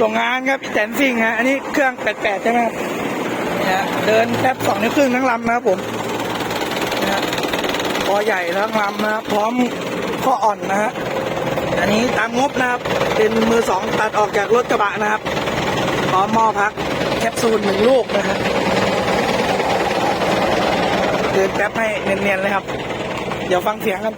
ส่งงานครับแสนซิ่งฮะอันนี้เครื่องแปดแใช่ไหมครับนี่ฮะเดินแป๊บสองนิ้วครึ่งทั้งลำนะครับผมนะฮะอใหญ่ทั้งลำนะครับพร้อมข้ออ่อนนะฮะอันนี้ตามงบนะครับเป็นมือสองตัดออกจากรถกระบะนะครับพร้อมหม้อพักแคปซูลหนึ่งลูกนะฮะเดินแป๊บให้เนียนๆเลยครับ เดี๋ยวฟังเสียงกัน